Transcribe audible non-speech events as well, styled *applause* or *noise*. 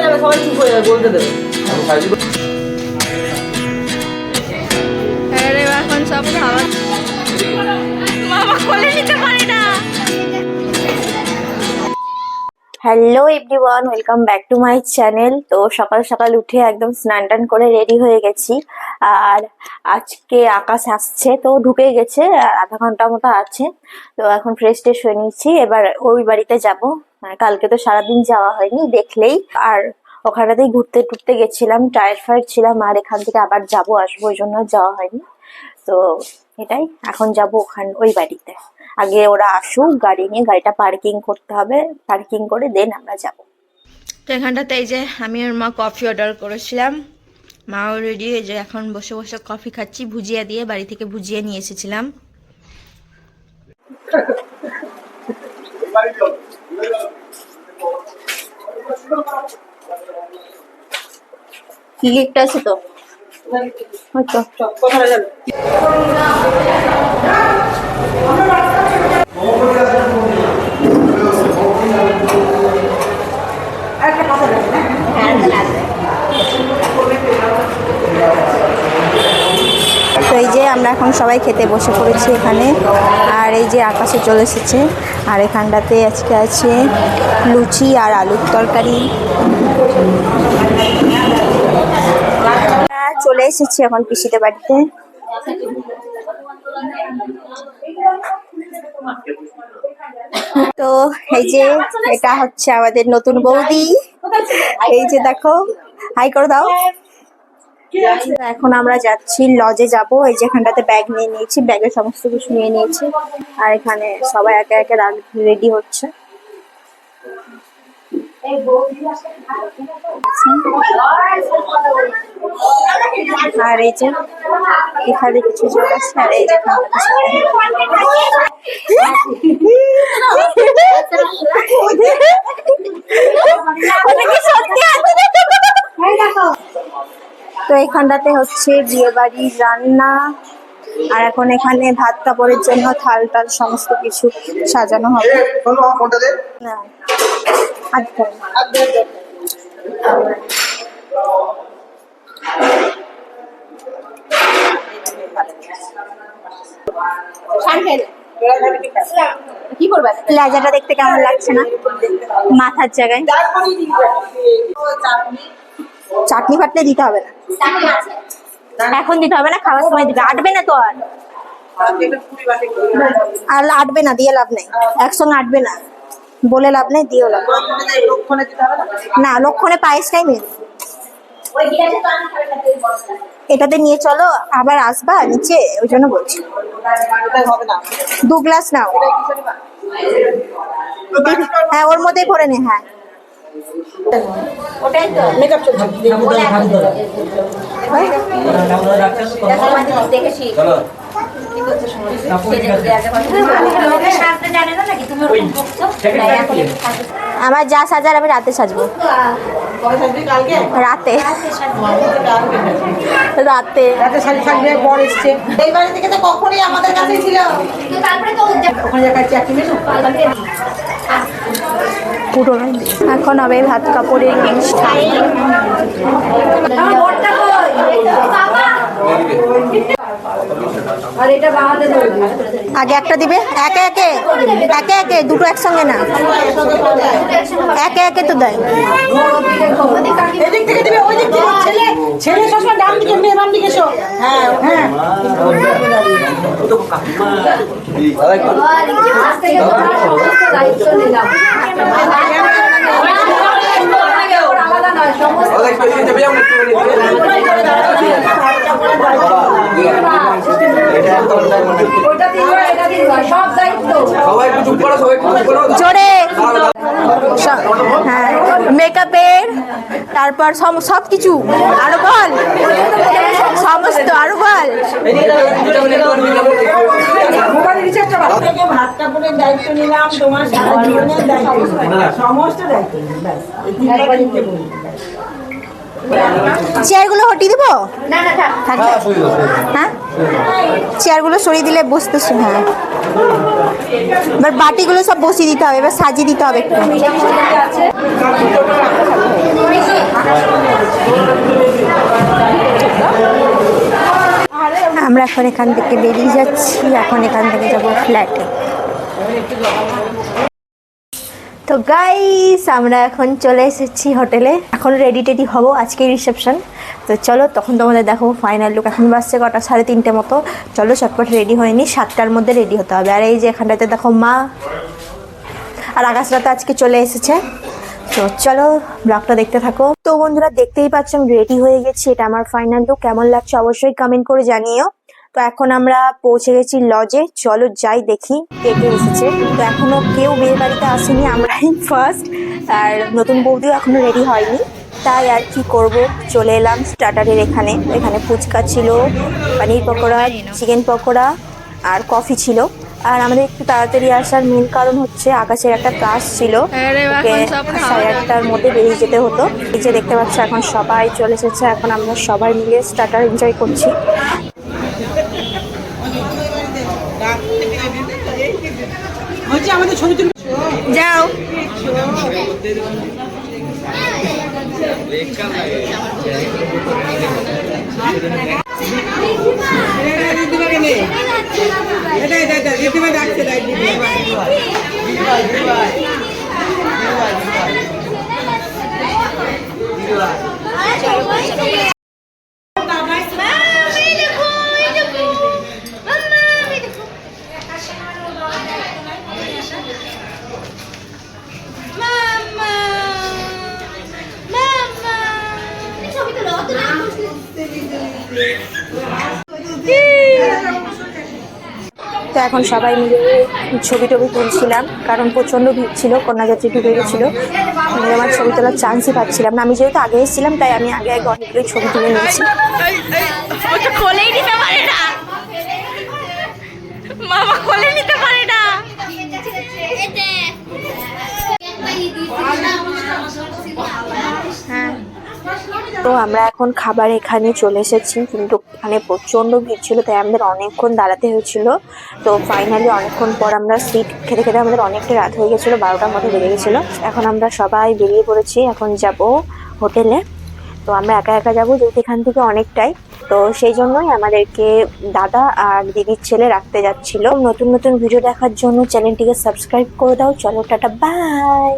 হয়ে যাবে সবাই চুপ হয়ে যাবে বলতে দেবে। আরে এখন সব খাবার মামা কোলে নিতে পারে না। Hello everyone welcome back to my channel তো সকাল সকাল উঠে একদম স্নান টান করে রেডি হয়ে গেছি। আর আজকে আকাশ আসছে তো ঢুকে গেছে আর আধা ঘণ্টা মতো আছে। তো এখন ফ্রেশ ট্রেশ হয়ে নিচ্ছি এবার ওই বাড়িতে যাব। কালকে তো সারাদিন যাওয়া হয়নি দেখলেই। আর ওখানটাতেই ঘুরতে টুরতে গেছিলাম টায়ার ফায়ার ছিলাম আর এখান থেকে আবার যাব আসব ওই জন্য যাওয়া হয়নি। তো এটাই এখন যাব ওখান ওই বাড়িতে। আগে ওরা আসুক গাড়ি নিয়ে গাড়িটা পার্কিং করতে হবে পার্কিং করে দেন আমরা যাব। তো এখানটাতে এই যে আমি আর মা কফি অর্ডার করেছিলাম। মা অলরেডি এই যে এখন বসে বসে কফি খাচ্ছি ভুজিয়া দিয়ে বাড়ি থেকে ভুজিয়া নিয়ে এসেছিলাম। *laughs* লিফট আছে তো হয়তো কোথায় যাবে তো এই যে আমরা এখন সবাই খেতে বসে পড়েছি এখানে। আর এই যে আকাশে চলে এসেছে, আর এখানটাতে আজকে আছে লুচি আর আলুর তরকারি। চলে এসেছি এখন পিসিতে বাড়িতে। তো এই যে এটা হচ্ছে আমাদের নতুন বৌদি। এই যে দেখো, হাই করে দাও। এখন আমরা যাচ্ছি লজে যাব। এই যে এখানটাতে ব্যাগ নিয়ে নিয়েছি ব্যাগে সমস্ত কিছু নিয়ে নিয়েছি। আর এখানে সবাই একে একে রেডি হচ্ছে। আর এই যে, এখানে কিছু আর এই যে খাওয়ার তো এখানটাতে হচ্ছে বিয়ে বাড়ির রান্না আর এখন এখানে ভাত কাপড়ের জন্য থাল টাল সমস্ত কিছু সাজানো হবে। আচ্ছা কি করবে? দেখতে কেমন লাগছে না? মাথার জায়গায়। চাটনি ফাটনি দিতে হবে না। এখন দিতে হবে না খাওয়ার সময় দিবে। আটবে না তো আর। আর আটবে না দিয়ে লাভ নেই। একসঙ্গে আটবে না। বলে লাভ নেই দিও লাভ না লক্ষণে পায়েসটাই মেন এটাতে নিয়ে চলো আবার আসবা নিচে ওই জন্য বলছি। দু গ্লাস নাও। হ্যাঁ ওর মধ্যেই ভরে নে হ্যাঁ। মেকআপ চলছে। আমার যা সাজার আমি রাতে সাজবো। কবে থাকবি কালকে? রাতে। রাতে। রাতে শাড়ি থাকবে বর এসছে। এই বাড়ি থেকে তো কখনই আমাদের কাছে ছিল। ওখানে খাচ্ছি একটু মেনু পুরো এখন হবে ভাত কাপড়ের আগে একটা দিবে? একে একে। একে একে। দুটো একসঙ্গে না। একে একে তো দেয়। এদিক থেকে দিবে ওই দিক থেকে। ছেলে ছেলে সবসময় ডান দিকে মেয়ে বাম দিকে হ্যাঁ হ্যাঁ। জোরে। হ্যাঁ মেকআপের তারপর সব কিছু আরও বল সমস্ত আরও বল মোবাইল রিচার্জটা বাদ থেকে ভাত কাপড়ের দায়িত্ব নিলাম তোমার সারা জীবনের দায়িত্ব সমস্ত দায়িত্ব নিলাম, ব্যাস। এই তিনবার নিতে বলি, ব্যাস। চেয়ারগুলো হটিয়ে দিব হ্যাঁ? চেয়ারগুলো সরিয়ে দিলে বসতে হ্যাঁ। এবার বাটিগুলো সব বসিয়ে দিতে হবে এবার সাজিয়ে দিতে হবে একটু। আমরা এখন এখান থেকে বেরিয়ে যাচ্ছি। এখন এখান থেকে যাব ফ্ল্যাটে তো গাইস আমরা এখন চলে এসেছি হোটেলে। এখন রেডি টেডি হব আজকে রিসেপশন তো চলো, তখন তোমাদের দেখো ফাইনাল লুক এখন বাসছে কটা? সাড়ে তিনটে মতো। চলো, চটপট রেডি হয়নি সাতটার মধ্যে রেডি হতে হবে। আর এই যে এখানটাতে দেখো মা। আর আকাশরা তো আজকে চলে এসেছে। তো চলো ব্লগটা দেখতে থাকো। তো বন্ধুরা, দেখতেই পাচ্ছ আমি রেডি হয়ে গেছি। এটা আমার ফাইনাল লুক কেমন লাগছে অবশ্যই কমেন্ট করে জানিও। তো এখন আমরা পৌঁছে গেছি লজে চলো যাই দেখি কে কে এসেছে। তো এখনও কেউ বিয়ে বাড়িতে আসেনি আমরাই ফার্স্ট আর নতুন বৌদিও এখনও রেডি হয়নি। তাই আর কি করব? চলে এলাম স্টার্টারের এখানে। এখানে ফুচকা ছিল পানির পকোড়া চিকেন পকোড়া আর কফি ছিল। আর আমাদের একটু তাড়াতাড়ি আসার মেন কারণ হচ্ছে আকাশের একটা ক্লাস ছিল। সাড়ে আটটার মধ্যে বেরিয়ে যেতে হতো। এই যে দেখতে পাচ্ছ এখন সবাই চলে এসেছে। এখন আমরা সবাই মিলে স্টার্টার এনজয় করছি। হচ্ছে আমাদের ছবি তুলবে যাও দিদিভাই ডাকছে দেখ তো এখন সবাই মিলে ছবি টবি তুলছিলাম কারণ প্রচণ্ড ভিড় ছিল কন্যাযাত্রী ঢুকে গেছিল। আমি আমার ছবি তোলার চান্সই পাচ্ছিলাম না। আমি যেহেতু আগে এসেছিলাম তাই আমি আগে আগে অনেকগুলোই ছবি তুলে নিয়েছি। কোলেই নিতে পারে না। মামা কোলে নিতে পারে না তো আমরা এখন খাবার এখানে চলে এসেছি, কিন্তু এখানে প্রচণ্ড ভিড় ছিল, তাই আমাদের অনেকক্ষণ দাঁড়াতে হয়েছিল। তো ফাইনালি অনেকক্ষণ পর আমরা সিট খেতে খেতে আমাদের অনেকটা রাত হয়ে গেছিল, বারোটার মতো বেড়ে গেছিল। এখন আমরা সবাই বেরিয়ে পড়েছি, এখন যাব হোটেলে। তো আমরা একা একা যাব যেহেতু এখান থেকে অনেকটাই। তো সেই জন্যই আমাদেরকে দাদা আর দিদির ছেলে রাখতে যাচ্ছিল। নতুন নতুন ভিডিও দেখার জন্য চ্যানেলটিকে সাবস্ক্রাইব করে দাও। চলো, টাটা বাই